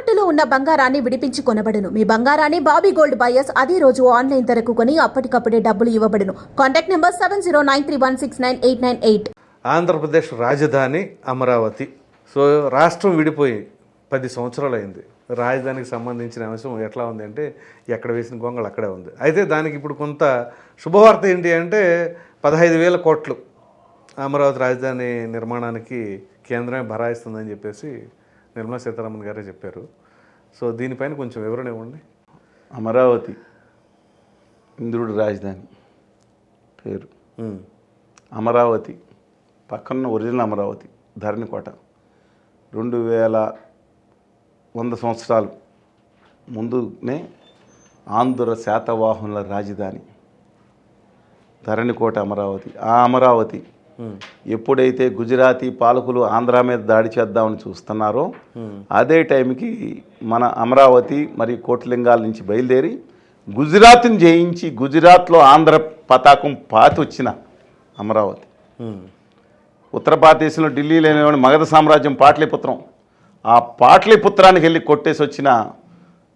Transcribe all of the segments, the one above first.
తాకట్టులో ఉన్న బంగారాన్ని విడిపించి కొనబడును. మీ బంగారాన్ని బాబీ గోల్డ్ బయర్స్ అదే రోజు ఆన్లైన్ ధరకు కొని అప్పటికప్పుడే డబ్బులు ఇవ్వబడును. Contact number seven zero nine three one six nine eight nine eight. Andhra Pradesh రాజధాని అమరావతి. సో రాష్ట్రం విడిపోయి పది సంవత్సరాలు అయింది రాజధానికి సంబంధించిన అంశం ఎట్లా ఉంది అంటే ఎక్కడ వేసిన గొంగళ అక్కడే ఉంది. అయితే దానికి ఇప్పుడు కొంత శుభవార్త ఏంటి అంటే పదహైదు వేల కోట్లు అమరావతి రాజధాని నిర్మాణానికి కేంద్రమే భరాయిస్తుందని చెప్పేసి నిర్మలా సీతారామన్ గారే చెప్పారు. సో దీనిపైన కొంచెం వివరణ ఇవ్వండి. అమరావతి ఇంద్రుడి రాజధాని పేరు. అమరావతి పక్కన ఒరిజినల్ అమరావతి ధరణికోట. రెండు వేల వంద సంవత్సరాలు ముందునే ఆంధ్ర శాతవాహనుల రాజధాని. ధరణికోట అమరావతి. ఆ అమరావతి ఎప్పుడైతే గుజరాతీ పాలకులు ఆంధ్ర మీద దాడి చేద్దామని చూస్తున్నారో అదే టైంకి మన అమరావతి మరియు కోట్లింగాల నుంచి బయలుదేరి గుజరాత్ని జయించి గుజరాత్లో ఆంధ్ర పతాకం పాతి వచ్చిన అమరావతి. ఉత్తర భారతదేశంలో ఢిల్లీలో మగధ సామ్రాజ్యం పాటలీపుత్రం. ఆ పాటలీపుత్రానికి వెళ్ళి కొట్టేసి వచ్చిన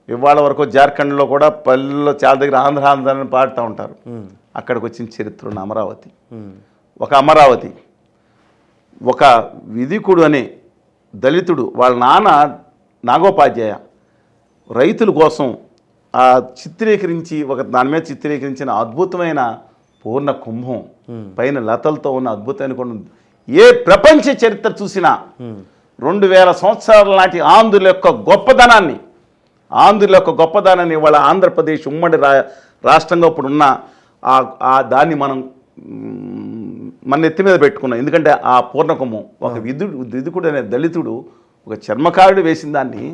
ఇవాళ వరకు జార్ఖండ్లో కూడా పల్లెల్లో చాలా దగ్గర ఆంధ్ర ఆంధ్ర అని పాడుతూ ఉంటారు. అక్కడికి వచ్చిన చరిత్ర ఉన్న అమరావతి. ఒక అమరావతి ఒక విధికుడు అనే దళితుడు వాళ్ళ నాన్న నాగోపాధ్యాయ రైతుల కోసం ఆ చిత్రీకరించి ఒక దాని మీద చిత్రీకరించిన అద్భుతమైన పూర్ణ కుంభం పైన లతలతో ఉన్న అద్భుతమైన కొండ ఏ ప్రపంచ చరిత్ర చూసినా రెండు వేల సంవత్సరాల నాటి ఆంధ్రుల యొక్క గొప్పదనాన్ని ఆంధ్రుల యొక్క గొప్పదనాన్ని వాళ్ళ ఆంధ్రప్రదేశ్ ఉమ్మడి రా రాష్ట్రంగా ఇప్పుడు ఉన్న ఆ దాన్ని మనం మన ఎత్తి మీద పెట్టుకున్నాం. ఎందుకంటే ఆ పూర్ణకము ఒక విధుడు విధుకుడు అనే దళితుడు ఒక చర్మకారుడు వేసిన దాన్ని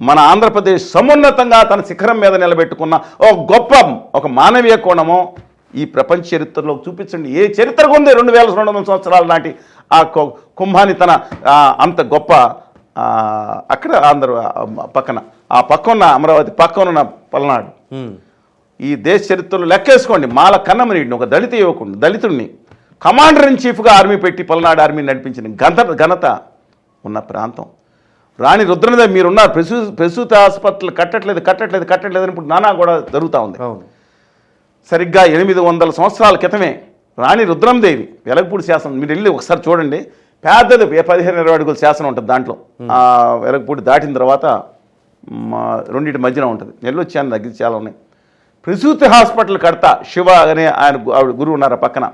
మన ఆంధ్రప్రదేశ్ సమున్నతంగా తన శిఖరం మీద నిలబెట్టుకున్న ఒక గొప్ప ఒక మానవీయ కోణమో ఈ ప్రపంచ చరిత్రలో చూపించండి. ఏ చరిత్రకు ఉంది రెండు వేల రెండు వందల సంవత్సరాల నాటి ఆ కు- కుంభాని తన అంత గొప్ప అక్కడ ఆంధ్ర పక్కన ఆ పక్కన అమరావతి పక్కన ఉన్న పల్నాడు. ఈ దేశ చరిత్రలో లెక్కేసుకోండి. మాల కన్నమనీడిని ఒక దళిత యువకుడిని దళితుడిని కమాండర్ ఇన్ చీఫ్గా ఆర్మీ పెట్టి పల్నాడు ఆర్మీ నడిపించిన ఘనత ఘనత ఉన్న ప్రాంతం. రాణి రుద్రనదేవి మీరున్నారు. ప్రసూ ప్రసూతి హాస్పిటల్ కట్టట్లేదు కట్టట్లేదు కట్టట్లేదు అని ఇప్పుడు నానా కూడా జరుగుతూ ఉంది. సరిగ్గా ఎనిమిది వందల సంవత్సరాల క్రితమే రాణి రుద్రందేవి వెలగపూడి శాసనం మీరు వెళ్ళి ఒకసారి చూడండి. పెద్దది పదిహేను ఇరవై అడుగుల శాసనం ఉంటుంది దాంట్లో. ఆ వెలగపూడి దాటిన తర్వాత రెండింటి మధ్యన ఉంటుంది. నెల్లొచ్చాను దగ్గర చాలా ఉన్నాయి. ప్రసూతి హాస్పిటల్ కడతా. శివ అనే ఆయన ఆవిడ గురువు ఉన్నారు పక్కన.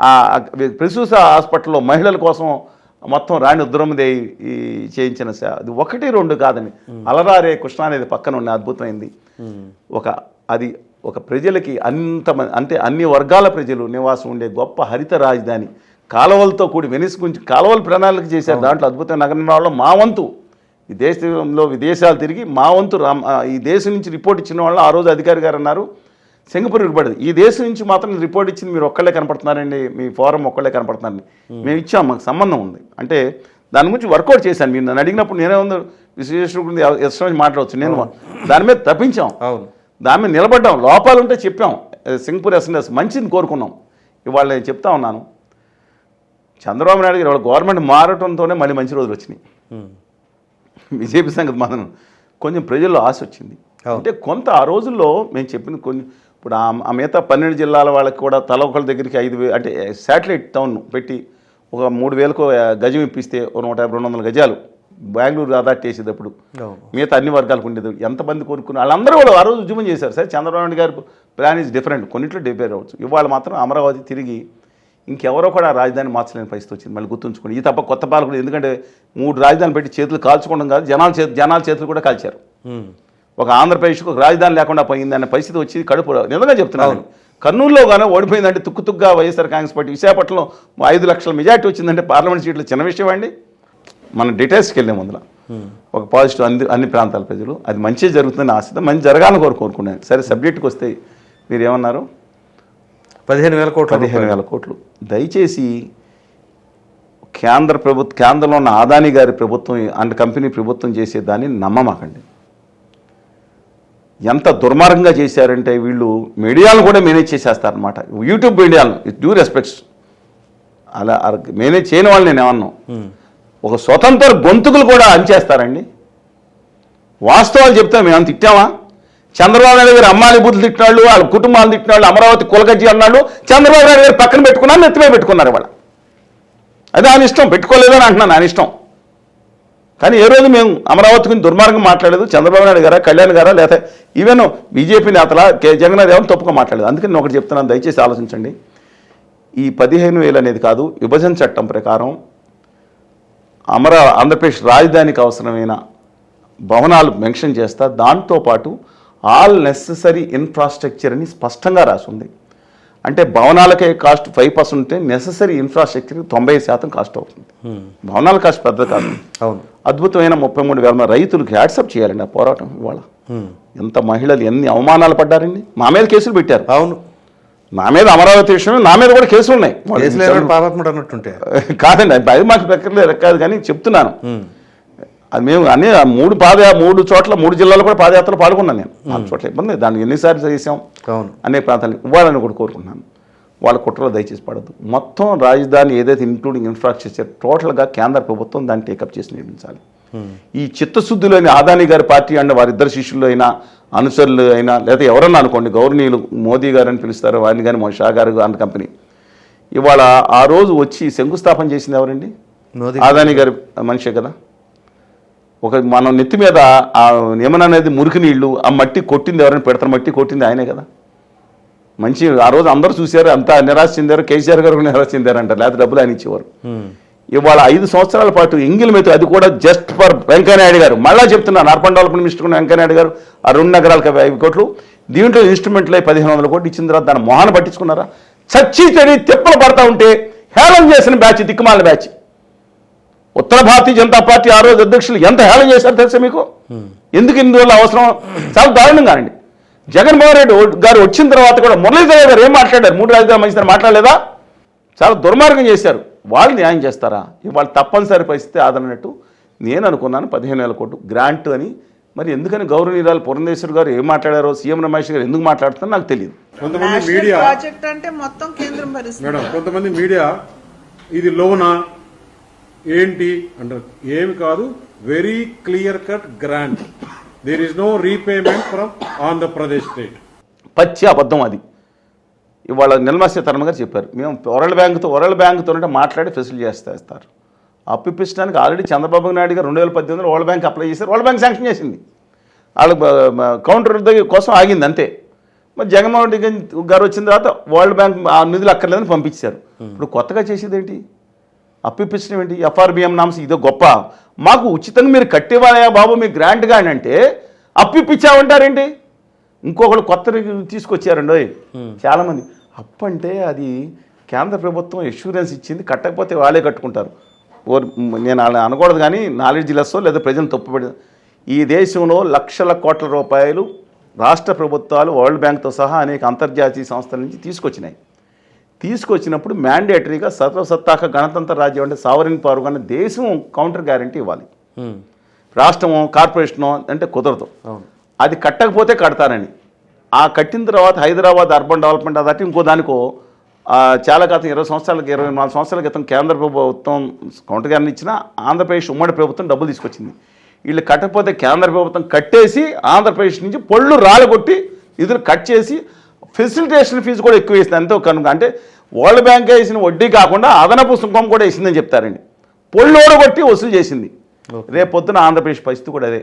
ఆ ప్రసూతి హాస్పిటల్లో మహిళల కోసం మొత్తం రాణి రుద్రమదేవి ఈ చేయించిన సే- అది ఒకటి రెండు కాదండి అలరారే కృష్ణ అనేది పక్కన ఉన్న అద్భుతమైంది. ఒక అది ఒక ప్రజలకి అంత అంటే అన్ని వర్గాల ప్రజలు నివాసం ఉండే గొప్ప హరిత రాజధాని. కాలువలతో కూడి వెనిస్ గురించి కాలువల ప్రణాళిక చేశారు దాంట్లో అద్భుతమైన నగర నిర్మాణంలో మా వంతు. ఈ దేశంలో విదేశాలు తిరిగి మా వంతు ఈ దేశం నుంచి రిపోర్ట్ ఇచ్చిన వాళ్ళు ఆ రోజు అధికారి గారు అన్నారు సింగపూర్ పడింది ఈ దేశం నుంచి మాత్రం రిపోర్ట్ ఇచ్చింది మీరు ఒక్కళ్ళే కనపడుతున్నారండి మీ ఫోరం ఒక్కళ్ళే కనపడుతున్నారండి. మేము ఇచ్చాం మాకు సంబంధం ఉంది. అంటే దాని గురించి వర్కౌట్ చేశాను. మీరు నన్ను అడిగినప్పుడు నేనే ఉంది విశ్లేషణ గురించి ఇష్టం మాట్లాడవచ్చు. నేను దాని మీద తప్పించాం. అవును. దాని మీద నిలబడ్డాం. లోపాలు ఉంటే చెప్పాం సింగపూర్ ఎస్ఎన్ఎస్ మంచిది కోరుకున్నాం. ఇవాళ నేను చెప్తా ఉన్నాను. చంద్రబాబు నాయుడు గారు గవర్నమెంట్ మారటంతోనే మళ్ళీ మంచి రోజులు వచ్చినాయి. ఉమ్, బీజేపీ సంగతి మాత్రం కొంచెం ప్రజల్లో ఆశ వచ్చింది. అంటే కొంత ఆ రోజుల్లో మేము చెప్పింది కొన్ని ఇప్పుడు ఆ మిగతా పన్నెండు జిల్లాల వాళ్ళకి కూడా తల ఒకళ్ళ దగ్గరికి ఐదు అంటే శాటిలైట్ టౌన్ పెట్టి ఒక మూడు వేలకు గజం ఇప్పిస్తే ఒక నూట యాభై రెండు వందల గజాలు బెంగళూరు అదాట్ చేసేటప్పుడు. మిగతా అన్ని వర్గాలకు ఉండేది. ఎంతమంది కోరుకుని వాళ్ళందరూ కూడా ఆ రోజు ఉద్యమం చేశారు. Sir Chandrababu Naidu garu plan is different. కొన్నిట్లో డిఫరెంట్ అవ్వచ్చు. ఇవాళ మాత్రం అమరావతి తిరిగి ఇంకెవరో కూడా రాజధాని మార్చలేని పరిస్థితి వచ్చింది. మళ్ళీ గుర్తుంచుకోండి. ఈ తప్ప కొత్త పాలకులు ఎందుకంటే మూడు రాజధానులు పెట్టి చేతులు కాల్చుకోవడం కాదు జనాల చేతి జనాల చేతులు కూడా కాల్చారు. ఒక ఆంధ్రప్రదేశ్కు ఒక రాజధాని లేకుండా పోయింది అనే పరిస్థితి వచ్చి కడుపు నిజంగా చెప్తున్నాను. కర్నూలులో కానీ ఓడిపోయిందంటే తుక్కు తుక్కుగా వైఎస్ఆర్ కాంగ్రెస్ పార్టీ విశాఖపట్నంలో ఐదు లక్షల మెజార్టీ వచ్చిందంటే పార్లమెంట్ సీట్లు చిన్న విషయం అండి. మన డీటెయిల్స్కి వెళ్ళే ముందుల ఒక పాజిటివ్ అన్ని అన్ని ప్రాంతాల ప్రజలు. అది మంచి జరుగుతుందని ఆశిద్దాం. మంచి జరగాలని కోరు కోరుకున్నాను. సరే సబ్జెక్ట్కి వస్తే మీరు ఏమన్నారు పదిహేను వేల కోట్ల పదిహేను వేల కోట్లు. దయచేసి కేంద్ర ప్రభుత్వ కేంద్రంలో ఉన్న ఆదాని గారి ప్రభుత్వం అండ్ కంపెనీ ప్రభుత్వం చేసేదాన్ని నమ్మమాకండి. ఎంత దుర్మార్గంగా చేశారంటే వీళ్ళు మీడియాలను కూడా మేనేజ్ చేసేస్తారనమాట యూట్యూబ్ మీడియాలను డ్యూ రెస్పెక్ట్స్. అలా మేనేజ్ చేయని వాళ్ళు నేను ఏమన్నాను ఒక స్వతంత్ర గొంతుకులు కూడా అంచేస్తారండి. వాస్తవాలు చెప్తాం మేము తిట్టామా? చంద్రబాబు నాయుడు గారు అమ్మాలి బుద్ధులు తిట్టినాళ్ళు వాళ్ళ కుటుంబాలు తిట్టినాళ్ళు అమరావతి కులగజ్జి అన్నాళ్ళు చంద్రబాబు నాయుడు గారు పక్కన పెట్టుకున్నారు నెత్తిమే పెట్టుకున్నారు వాళ్ళ అది ఆయన ఇష్టం పెట్టుకోలేదని అంటున్నాను ఆయన ఇష్టం. కానీ ఏ రోజు మేము అమరావతి గురించి దుర్మార్గం మాట్లాడలేదు చంద్రబాబు నాయుడు గారా కళ్యాణ్ గారా లేదా ఈవెన్ బీజేపీ నేతల కే జగన్ ఏమో తప్పుగా మాట్లాడలేదు. అందుకని నేను ఒకటి చెప్తున్నాను దయచేసి ఆలోచించండి. ఈ పదిహేను వేలు అనేది కాదు విభజన చట్టం ప్రకారం అమరా ఆంధ్రప్రదేశ్ రాజధానికి అవసరమైన భవనాలు మెన్షన్ చేస్తా దాంతోపాటు ఆల్ నెససరీ ఇన్ఫ్రాస్ట్రక్చర్ అని స్పష్టంగా రాసి ఉంది అంటే భవనాలకే కాస్ట్ ఫైవ్ పర్సెంట్ ఉంటే నెససరీ ఇన్ఫ్రాస్ట్రక్చర్ తొంభై శాతం కాస్ట్ అవుతుంది. భవనాల కాస్ట్ పెద్ద కాదు. అవును. అద్భుతమైన ముప్పై మూడు వేల మంది రైతులకు హ్యాట్సప్ చేయాలండి ఆ పోరాటం ఇవాళ. హ్మ్. ఎంత మహిళలు ఎన్ని అవమానాలు పడ్డారండి. మా మీద కేసులు పెట్టారు. అవును. నా మీద అమరావతి విషయం నా మీద కూడా కేసులు ఉన్నాయి. కాదండి అది మాకు లెక్కలేదు కాదు కానీ చెప్తున్నాను. హ్మ్. అది మేము అన్ని మూడు పాద మూడు చోట్ల మూడు జిల్లాలో కూడా పాదయాత్రలో పాల్గొన్నాను నేను. నాలుగు చోట్ల ఇబ్బంది దాన్ని ఎన్నిసార్లు చేసాం అనేక ప్రాంతాలు ఇవ్వాలని కూడా కోరుకుంటున్నాను. వాళ్ళ కుట్రలో దయచేసి పడద్దు. మొత్తం రాజధాని ఏదైతే ఇంక్లూడింగ్ ఇన్ఫ్రాస్ట్రక్చర్ టోటల్గా కేంద్ర ప్రభుత్వం దాన్ని టేకప్ చేసి నిర్మించాలి. ఈ చిత్తశుద్ధిలోని ఆదాని గారి పార్టీ అండ్ వారిద్దరు శిష్యులు అయినా అనుచరులు అయినా లేదా ఎవరన్నా అనుకోండి గౌరవనీయులు మోదీ గారు అని పిలుస్తారు వారిని కానీ షా గారు అండ్ కంపెనీ ఇవాళ ఆ రోజు వచ్చి శంకుస్థాపన చేసింది ఎవరండి? ఆదాని గారి మనిషే కదా? ఒక మనం నెత్తి మీద ఆ ఏమన్నా అనేది మురికి నీళ్ళు ఆ మట్టి కొట్టింది ఎవరైనా పెడతారు? మట్టి కొట్టింది ఆయనే కదా. మంచి ఆ రోజు అందరూ చూశారు అంతా నిరాశ చెందారు కేసీఆర్ గారు కూడా నిరాశ చెందారు అంటారు లేకపోతే డబ్బులు ఆయన ఇచ్చేవారు. ఇవాళ ఐదు సంవత్సరాల పాటు ఎంగిల్ మీద అది కూడా జస్ట్ ఫర్ వెంకయ్యనాయుడు గారు. మళ్ళా చెప్తున్నాను అర్బన్ డెవలప్మెంట్ మినిస్టర్ వెంకయ్యనాయుడు గారు ఆ రెండు నగరాలకు ఐదు కోట్లు. దీంట్లో ఇన్స్ట్రుమెంట్లో పదిహేను వందల కోట్లు ఇచ్చిన తర్వాత దాన్ని మొహాన పట్టించుకున్నారా? చచ్చి చెడి తిప్పలు పడతా ఉంటే హేళన చేసిన బ్యాచ్ దిక్కుమాల బ్యాచ్. ఉత్తర భారతీయ జనతా పార్టీ ఆ రోజు అధ్యక్షులు ఎంత హేళన చేశారు తెలుసా మీకు? ఎందుకు ఇందువల్ల అవసరం? చాలా దారుణంగానండి జగన్మోహన్ రెడ్డి గారు వచ్చిన తర్వాత కూడా మురళీధర్ గారు ఏం మాట్లాడారు? మూడు రాజధాని మంచి మాట్లాడలేదా? చాలా దుర్మార్గం చేశారు. వాళ్ళు న్యాయం చేస్తారా? ఇవాళ తప్పనిసరి పరిస్థితి ఆదన్నట్టు నేను అనుకున్నాను పదిహేను వేల కోట్లు గ్రాంట్ అని. మరి ఎందుకని గౌరవనీయురాలు పురంధేశ్వర్ గారు ఏం మాట్లాడారో సీఎం రమేష్ గారు ఎందుకు మాట్లాడుతున్నారో నాకు తెలియదు. కొంతమంది మీడియా ప్రాజెక్ట్ అంటే మొత్తం కేంద్రం భరిస్తుంది. మేడం కొంతమంది మీడియా ఇది లోనా? ఏంటి అంటారు. ఏమి కాదు very clear cut grant there is no repayment from Andhra Pradesh state పచ్చి అబద్ధం అది. ఇవాళ నిర్మలా సీతారామన్ గారు చెప్పారు మేము వరల్డ్ బ్యాంకుతో వరల్డ్ బ్యాంకుతో మాట్లాడి ఫెసిలిటీ చేస్తారు. అప్పు ఇప్పించడానికి ఆల్రెడీ చంద్రబాబు నాయుడు గారు రెండు వేల పద్దెనిమిదిలో వరల్డ్ బ్యాంక్ అప్లై చేశారు. వరల్డ్ బ్యాంక్ శాంక్షన్ చేసింది. వాళ్ళు కౌంటర్ దగ్గర కోసం ఆగింది అంతే. మరి జగన్మోహన్ రెడ్డి గారు వచ్చిన తర్వాత వరల్డ్ బ్యాంక్ ఆ నిధులు అక్కర్లేదని పంపించారు. ఇప్పుడు కొత్తగా చేసేది ఏంటి? అప్పు ఇప్పించడం ఏంటి ఎఫ్ఆర్బిఎం నామ్స్ ఇదో గొప్ప. మాకు ఉచితంగా మీరు కట్టేవాళ్ళయా బాబు మీకు గ్రాంట్ కానీ అంటే అప్పు ఇప్పించామంటారేంటి ఇంకొకళ్ళు కొత్త తీసుకొచ్చారండి. చాలామంది. అప్పు అంటే అది కేంద్ర ప్రభుత్వం ఎష్యూరెన్స్ ఇచ్చింది కట్టకపోతే వాళ్ళే కట్టుకుంటారు. నేను అలా అనకూడదు కానీ నాలెడ్జ్ లెస్సో లేదా ప్రజలు తప్పుపడి ఈ దేశంలో లక్షల కోట్ల రూపాయలు రాష్ట్ర ప్రభుత్వాలు వరల్డ్ బ్యాంక్తో సహా అనేక అంతర్జాతీయ సంస్థల నుంచి తీసుకొచ్చినాయి. తీసుకొచ్చినప్పుడు మ్యాండేటరీగా సర్వసత్తాక గణతంత్ర రాజ్యం అంటే సావరిన్ పవర్ కానీ దేశం కౌంటర్ గ్యారంటీ ఇవ్వాలి. రాష్ట్రమో కార్పొరేషనో అంటే కుదరదు. అది కట్టకపోతే కడతానని ఆ కట్టిన తర్వాత హైదరాబాద్ అర్బన్ డెవలప్మెంట్ అదటి ఇంకో దానికో చాలా క్రితం ఇరవై సంవత్సరాలకి ఇరవై నాలుగు సంవత్సరాల క్రితం కేంద్ర ప్రభుత్వం కౌంటర్ గ్యారెంటీ ఇచ్చిన ఆంధ్రప్రదేశ్ ఉమ్మడి ప్రభుత్వం డబ్బులు తీసుకొచ్చింది. వీళ్ళు కట్టకపోతే కేంద్ర ప్రభుత్వం కట్టేసి ఆంధ్రప్రదేశ్ నుంచి పొళ్ళు రాలగొట్టి నిధులు కట్ చేసి ఫెసిలిటేషన్ ఫీజు కూడా ఎక్కువ వేసింది. అంతే కనుక అంటే వరల్డ్ బ్యాంక్ వేసిన వడ్డీ కాకుండా అదనపు సుంకం కూడా వేసిందని చెప్తారండి. పొళ్ళు ఓడగొట్టి వసూలు చేసింది. రేపు పొద్దున ఆంధ్రప్రదేశ్ పరిస్థితి కూడా అదే.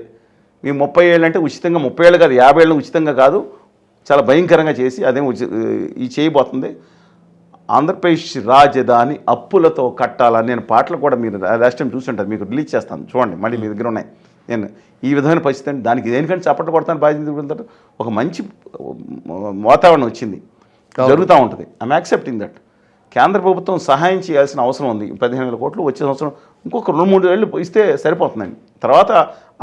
మీ ముప్పై ఏళ్ళు అంటే ఉచితంగా ముప్పై ఏళ్ళు కాదు యాభై ఏళ్ళు ఉచితంగా కాదు చాలా భయంకరంగా చేసి అదేం ఉచి ఈ చేయబోతుంది. ఆంధ్రప్రదేశ్ రాజధాని అప్పులతో కట్టాలని నేను పాటలు కూడా మీరు లాస్ట్ టైం చూసుంటారు మీకు రిలీజ్ చేస్తాను. చూడండి మళ్ళీ మీ దగ్గర ఉన్నాయి. నేను ఈ విధమైన పరిస్థితి దానికి దేనికంటే చప్పట్లు కొడతాను బాధ్యత ఒక మంచి వాతావరణం వచ్చింది. జరుగుతూ ఉంటుంది. ఐమ్ యాక్సెప్టింగ్ దట్ కేంద్ర ప్రభుత్వం సహాయం చేయాల్సిన అవసరం ఉంది. పదిహేను వేల కోట్లు వచ్చే సంవత్సరం ఇంకొక రెండు మూడు ఏళ్ళు ఇస్తే సరిపోతుందండి. తర్వాత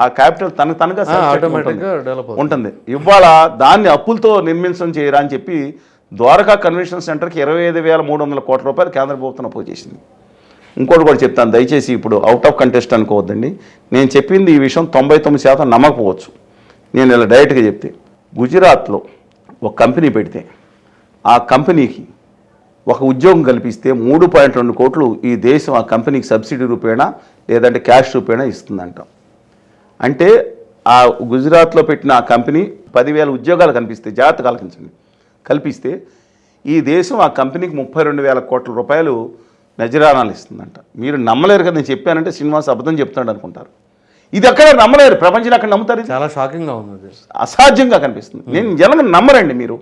ఆ క్యాపిటల్ తనకు తనగా. ఉంటుంది. ఇవాళ దాన్ని అప్పులతో నిర్మించడం చేయరా అని చెప్పి ద్వారకా కన్వెన్షన్ సెంటర్కి ఇరవై ఐదు వేల మూడు వందల కోట్ల రూపాయలు కేంద్ర ప్రభుత్వం అప్పు చేసింది. ఇంకోటి కూడా చెప్తాను. దయచేసి ఇప్పుడు అవుట్ ఆఫ్ కంటెస్ట్ అనుకోవద్దండి. నేను చెప్పింది ఈ విషయం తొంభై తొమ్మిది శాతం నమ్మకపోవచ్చు. నేను ఇలా డైరెక్ట్గా చెప్తే గుజరాత్లో ఒక కంపెనీ పెడితే ఆ కంపెనీకి ఒక ఉద్యోగం కల్పిస్తే మూడు పాయింట్ రెండు కోట్లు ఈ దేశం ఆ కంపెనీకి సబ్సిడీ రూపేణా లేదంటే క్యాష్ రూపేణా ఇస్తుందంట. అంటే ఆ గుజరాత్లో పెట్టిన ఆ కంపెనీ పదివేల ఉద్యోగాలు కల్పిస్తే జాగ్రత్త కల్పించండి కల్పిస్తే ఈ దేశం ఆ కంపెనీకి ముప్పై రెండు వేల కోట్ల రూపాయలు నజరానాలు ఇస్తుందంట. మీరు నమ్మలేరు కదా నేను చెప్పానంటే శ్రీనివాస్ అబద్ధం చెప్తున్నాడు అనుకుంటారు. ఇది అక్కడ నమ్మలేరు ప్రపంచంలో అక్కడ నమ్ముతారు? చాలా షాకింగ్గా ఉంది అసాధ్యంగా కనిపిస్తుంది. నేను జనం నమ్మరండి మీరు.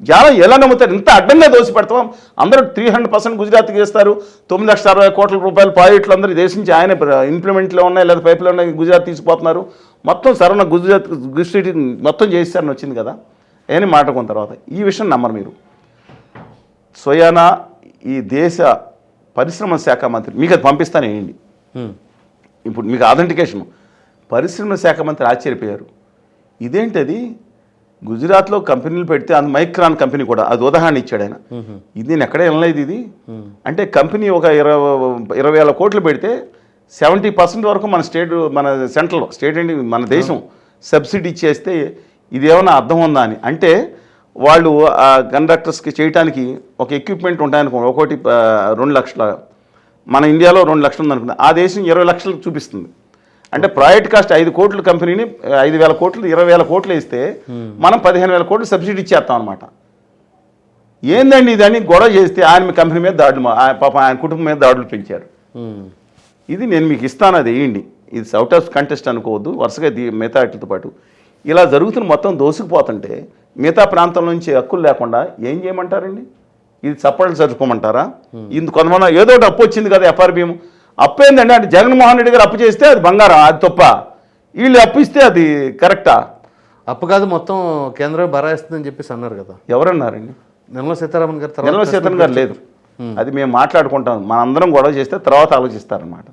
జనం ఎలా నమ్ముతారు? ఇంత అడ్డంగా దోసి పెడతాం. అందరూ త్రీ హండ్రెడ్ పర్సెంట్ గుజరాత్కి వేస్తారు తొమ్మిది లక్షల అరవై కోట్ల రూపాయల ప్రాజెక్టులు అందరూ ఈ దేశం నుంచి ఆయన ఇంప్లిమెంట్లో ఉన్నాయి లేదా పైపులో ఉన్నాయి గుజరాత్ తీసుకుపోతున్నారు. మొత్తం సరణ గుజరాత్ గుజరాత్ మొత్తం చేస్తారని వచ్చింది కదా. అని మాట్లాడుకున్న తర్వాత ఈ విషయం నమ్మరు మీరు. స్వయానా ఈ దేశ పరిశ్రమ శాఖ మంత్రి మీకు అది పంపిస్తాను వేయండి. ఇప్పుడు మీకు అథెంటికేషన్ పరిశ్రమల శాఖ మంత్రి ఆశ్చర్యపోయారు. ఇదేంటది? గుజరాత్లో కంపెనీలు పెడితే అందు మైక్రాన్ కంపెనీ కూడా అది ఉదాహరణ ఇచ్చాడు ఆయన. ఇది నేను ఎక్కడే వినలేదు ఇది. అంటే కంపెనీ ఒక ఇరవై ఇరవై వేల కోట్లు పెడితే సెవెంటీ పర్సెంట్ వరకు మన స్టేట్ మన సెంట్రల్ స్టేట్ ఏంటి మన దేశం సబ్సిడీ ఇచ్చేస్తే ఇది ఏమైనా అర్థం ఉందా అని. అంటే వాళ్ళు ఆ కండక్టర్స్కి చేయడానికి ఒక ఎక్విప్మెంట్ ఉంటాయనుకో ఒకటి రెండు లక్షల మన ఇండియాలో రెండు లక్షలు ఉందనుకుంది ఆ దేశం ఇరవై లక్షలు చూపిస్తుంది. అంటే ప్రాజెక్ట్ కాస్ట్ ఐదు కోట్ల కంపెనీని ఐదు వేల కోట్లు ఇరవై వేల కోట్లు ఇస్తే మనం పదిహేను వేల కోట్లు సబ్సిడీ ఇచ్చేస్తాం అనమాట ఏందండి ఇదని గొడవ చేస్తే ఆయన కంపెనీ మీద దాడులు పాప ఆయన కుటుంబం మీద దాడులు పెంచారు. హ్మ్. ఇది నేను మీకు ఇస్తాను అది వేయండి. ఇది అవుట్ ఆఫ్ కంటెస్ట్ అనుకోవద్దు వరుసగా మిగతా వాటితో పాటు. ఇలా జరుగుతున్న మొత్తం దోసుకుపోతుంటే మిగతా ప్రాంతం నుంచి హక్కులు లేకుండా ఏం చేయమంటారండి? ఇది చప్పట్లు జరుపుకోమంటారా ఇది కొంతమంది ఏదో ఒకటి అప్పు వచ్చింది కదా ఎఫ్ఆర్బిఎం అప్పు ఏంటంటే అంటే జగన్మోహన్ రెడ్డి గారు అప్పు చేస్తే అది బంగారం అది తప్ప. వీళ్ళు అప్పు ఇస్తే అది కరెక్టా? అప్పు కాదు మొత్తం కేంద్రం బరాయిస్తుందని చెప్పేసి అన్నారు కదా. ఎవరన్నారండి? నిర్మలా సీతారామన్ గారు నిర్మల సీతన్ గారు లేదు. అది మేము మాట్లాడుకుంటాం. మనందరం గొడవ చేస్తే తర్వాత ఆలోచిస్తారనమాట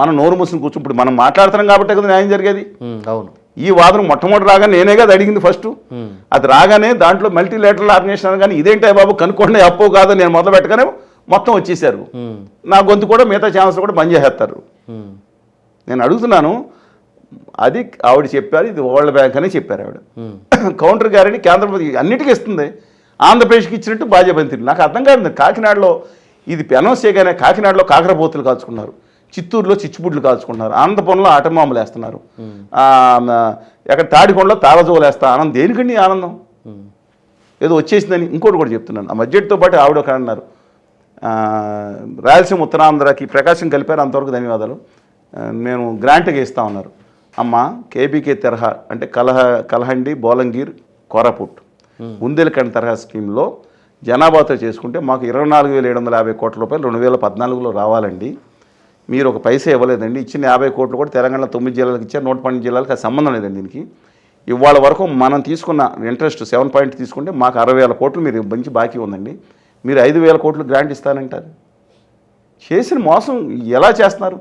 మనం నోరు మూసుకుని కూర్చుని ఇప్పుడు మనం మాట్లాడుతున్నాం కాబట్టి కదా న్యాయం జరిగేది. అవును. ఈ వాదన మొట్టమొదటి రాగానే నేనే కదా అడిగింది ఫస్ట్. అది రాగానే దాంట్లో మల్టీలేటరల్ ఆర్గనైజేషన్ కానీ ఇదేంటే బాబు కనుక్కోండి అప్పు కాదు నేను మొదలు పెట్టగానే మొత్తం వచ్చేసారు. నా గొంతు కూడా మిగతా ఛానల్స్ కూడా బంద్ చేసేస్తారు. నేను అడుగుతున్నాను అది ఆవిడ చెప్పారు ఇది వరల్డ్ బ్యాంక్ అని చెప్పారు ఆవిడ. కౌంటర్ గ్యారెంటీ కేంద్ర అన్నిటికీ ఇస్తుంది. ఆంధ్రప్రదేశ్కి ఇచ్చినట్టు బాధ్యత నాకు అర్థం కాదు కాకినాడలో ఇది అనౌన్స్ చేయగానే కాకినాడలో కాకరపోతులు కాల్చుకున్నారు. చిత్తూరులో చిచ్చుబుడ్లు కాల్చుకున్నారు. ఆనందపురంలో ఆటమాములు వేస్తున్నారు. ఎక్కడ తాడికొండలో తాళజోలు వేస్తా. ఆనందం దేనికండి ఆనందం. ఏదో వచ్చేసిందని ఇంకోటి కూడా చెప్తున్నాను. ఆ బడ్జెట్తో పాటు ఆవిడ ఒక అన్నారు. రాయలసీమ ఉత్తరాంధ్రకి ప్రకాశం కలిపారు అంతవరకు ధన్యవాదాలు. నేను గ్రాంట్గా ఇస్తా ఉన్నారు. అమ్మ కేబీకే తరహా అంటే కలహ కలహండి బోలంగీర్ కోరాపుట్. బుందేలఖండ్ తరహా స్కీమ్లో జనాభాతో చేసుకుంటే మాకు ఇరవై నాలుగు వేల ఏడు వందల యాభై కోట్ల రూపాయలు రెండు వేల పద్నాలుగులో రావాలండి. మీరు ఒక పైసా ఇవ్వలేదండి. ఇచ్చిన యాభై కోట్లు కూడా తెలంగాణ తొమ్మిది జిల్లాలకు ఇచ్చారు నూట పన్నెండు జిల్లాలకు అది సంబంధం లేదండి దీనికి. ఇవాళ వరకు మనం తీసుకున్న ఇంట్రెస్ట్ సెవెన్ పాయింట్ తీసుకుంటే మాకు అరవై వేల కోట్లు మీరు మంచి బాకీ ఉందండి. మీరు ఐదు వేల కోట్లు గ్రాంట్ ఇస్తానంటారు. చేసిన మోసం ఎలా చేస్తున్నారు?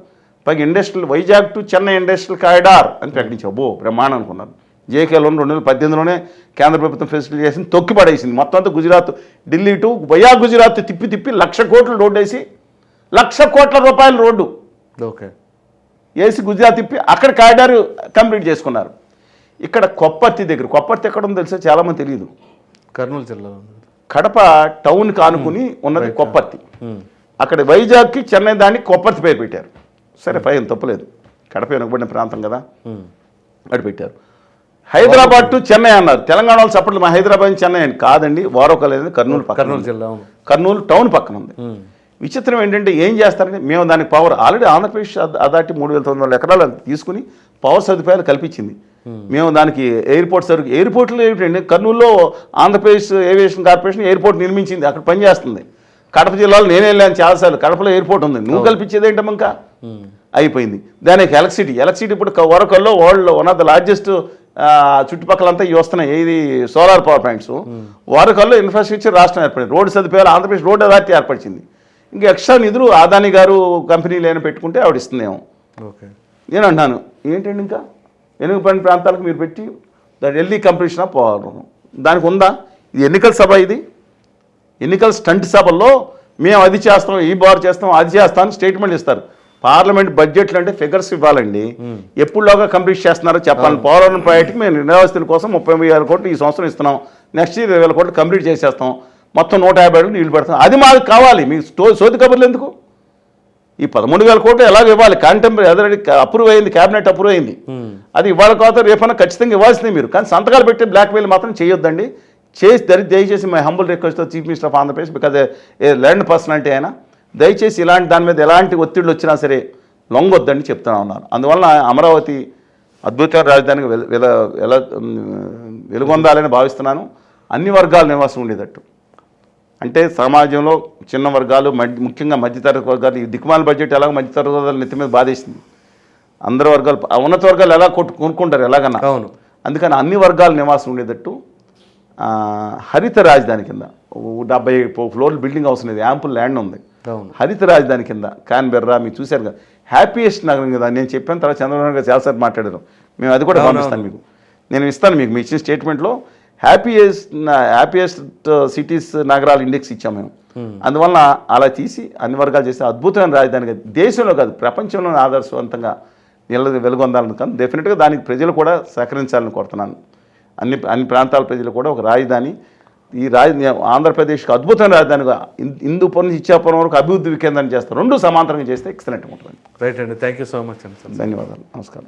పైగా industrial Vizag to Chennai industrial corridor అని ప్రకటించావు బో బ్రహ్మాండం అనుకున్నారు. జేకేలో రెండు వేల పద్దెనిమిదిలోనే కేంద్ర ప్రభుత్వం ఫెసిలిటీ చేసింది తొక్కి పడేసింది. మొత్తం అంతా గుజరాత్ ఢిల్లీ టు వయా గుజరాత్ తిప్పి తిప్పి లక్ష కోట్లు రోడ్డు వేసి లక్ష కోట్ల రూపాయల రోడ్డు. ఓకే. వేసి గుజరాత్ తిప్పి అక్కడ కారిడార్ కంప్లీట్ చేసుకున్నారు. ఇక్కడ కొప్పర్తి దగ్గర కొప్పర్తి ఎక్కడ ఉందో తెలుసా? చాలామంది తెలియదు. కర్నూలు జిల్లాలో కడప టౌన్ కానుకుని ఉన్నది కొప్పర్తి. అక్కడ వైజాగ్కి చెన్నై దాన్ని కొప్పర్తి పేరు పెట్టారు. సరే పైన తప్పులేదు కడప వెనుకబడిన ప్రాంతం కదా. అటు పెట్టారు. హైదరాబాద్ టు చెన్నై అన్నారు. తెలంగాణ వాళ్ళు చప్పట్లు మా హైదరాబాద్ చెన్నై అని కాదండి వారోకల్ అనేది కర్నూలు పక్కన కర్నూలు. జిల్లా. కర్నూలు టౌన్ పక్కన ఉంది. విచిత్రం ఏంటంటే ఏం చేస్తారంటే మేము దానికి పవర్ ఆల్రెడీ ఆంధ్రప్రదేశ్ అద- అదాటి మూడు వేల తొమ్మిది వందల ఎకరాలు తీసుకుని పవర్ సదుపాయాలు కల్పించింది. మేము దానికి ఎయిర్పోర్ట్ సరుకు ఎయిర్పోర్ట్లో ఏమిటండి? కర్నూలులో ఆంధ్రప్రదేశ్ ఏవియేషన్ కార్పొరేషన్ ఎయిర్పోర్ట్ నిర్మించింది. అక్కడ పనిచేస్తుంది కడప జిల్లాలో నేనే వెళ్ళాను చాలాసార్లు. కడపలో ఎయిర్పోర్ట్ ఉంది. నువ్వు కల్పించేది ఇంకా అయిపోయింది. దానికి ఎలక్ట్రిసిటీ ఎలక్ట్రిసిటీ ఇప్పుడు వరకల్లో world one of the largest చుట్టుపక్కలంతా ఇవి వస్తున్నాయి. ఏది సోలార్ పవర్ ప్లాంట్స్. వారకల్లో ఇన్ఫ్రాస్ట్రక్చర్ రాష్ట్రం ఏర్పడింది. రోడ్డు సదుపాయాలు ఆంధ్రప్రదేశ్ రోడ్డు అథారిటీ ఏర్పరిచింది. ఇంకా ఎక్స్ట్రా నిధులు ఆదాని గారు కంపెనీలు ఏమైనా పెట్టుకుంటే ఆవిడ ఇస్తుందేమో. ఓకే. నేను అంటున్నాను ఏంటండి ఇంకా? వెనుకబడిన ప్రాంతాలకు మీరు పెట్టి దాని ఎల్ఈ కంప్లీషన్ ఆఫ్ పవర్. దానికి ఉందా? ఇది ఎన్నికల సభ ఇది. ఎన్నికల స్టంట్ సభల్లో మేము అది చేస్తాం ఈ బార్ చేస్తాం అది చేస్తాం స్టేట్మెంట్ ఇస్తారు. పార్లమెంట్ బడ్జెట్లు అంటే ఫిగర్స్ ఇవ్వాలండి. ఎప్పుడులోగా కంప్లీట్ చేస్తున్నారో చెప్పాలి. పోలవరం ప్రాజెక్ట్కి మేము నిర్వాసితుల కోసం ముప్పై వేల కోట్లు ఈ సంవత్సరం ఇస్తున్నాం. నెక్స్ట్ ఇయర్ ఇరవై వేల కోట్లు కంప్లీట్ చేసేస్తాం. మొత్తం నూట యాభై నీళ్ళు పెడతాం. అది మాకు కావాలి. మీకు సోది కబుర్లు ఎందుకు? ఈ పదమూడు వేల కోట్లు ఎలాగ ఇవ్వాలి? కాంటెంపరీ ఆల్రెడీ అప్రూవ్ అయింది క్యాబినెట్ అప్రూవ్ అయింది. అది ఇవాళ కాదు రేపన్నా ఖచ్చితంగా ఇవ్వాల్సిందే మీరు. కానీ సంతకాలు పెట్టి బ్లాక్మెయిల్ మాత్రం చేయొద్దండి. చేసి దరి దయచేసి my humble request chief minister of Andhra Pradesh because a land personality అయినా దయచేసి ఇలాంటి దాని మీద ఎలాంటి ఒత్తిళ్ళు వచ్చినా సరే లొంగొద్దని చెప్తున్నా ఉన్నాను. అందువలన అమరావతి అద్భుతమైన రాజధానికి వెల వెల వెలుగొందాలని భావిస్తున్నాను. అన్ని వర్గాల నివాసం ఉండేటట్టు. అంటే సమాజంలో చిన్న వర్గాలు మధ్య ముఖ్యంగా మధ్యతరగతి వర్గాలు ఈ దిక్కుమాల బడ్జెట్ ఎలాగో మధ్యతరగతి వర్గాలు నెత్తి మీద బాధేసింది. అందరు వర్గాలు ఉన్నత వర్గాలు ఎలా కొట్టు కొనుక్కుంటారు ఎలాగన్నా. అవును. అందుకని అన్ని వర్గాల నివాసం ఉండేటట్టు హరిత రాజధాని కింద డెబ్బై ఫ్లోర్లు బిల్డింగ్ హౌస్ ఉంది యాంపుల్ ల్యాండ్ ఉంది. అవును. హరిత రాజధాని కింద కాన్బెర్రా మీరు చూశారు కదా. హ్యాపీయెస్ట్ నగరం కదా. నేను చెప్పిన తర్వాత చంద్రబాబు నాయుడు గారు చాలాసార్లు మాట్లాడారు. మేము అది కూడా అవును, పంపిస్తాను మీకు. నేను ఇస్తాను మీకు మీ ఇచ్చిన స్టేట్మెంట్లో హ్యాపీయెస్ట్ హ్యాపీయెస్ట్ సిటీస్ నగరాల ఇండెక్స్ ఇచ్చాం మేము. అందువలన అలా తీసి అన్ని వర్గాలు చేస్తే అద్భుతమైన రాజధానిగా దేశంలో కాదు ప్రపంచంలో ఆదర్శవంతంగా నిల వెలుగొందాలని కానీ డెఫినెట్గా దానికి ప్రజలు కూడా సహకరించాలని కోరుతున్నాను. అన్ని అన్ని ప్రాంతాల ప్రజలు కూడా ఒక రాజధాని ఈ రాజ ఆంధ్రప్రదేశ్కి అద్భుతమైన రాజధానిగా హిందూపురం నుంచి ఇచ్చాపురం వరకు అభివృద్ధి కేంద్రం చేస్తారు రెండు సమాంతరంగా చేస్తే ఎక్సలెంట్గా ఉంటుంది. రైట్ అండి. థ్యాంక్ యూ సో మచ్ అండి. ధన్యవాదాలు. నమస్కారం.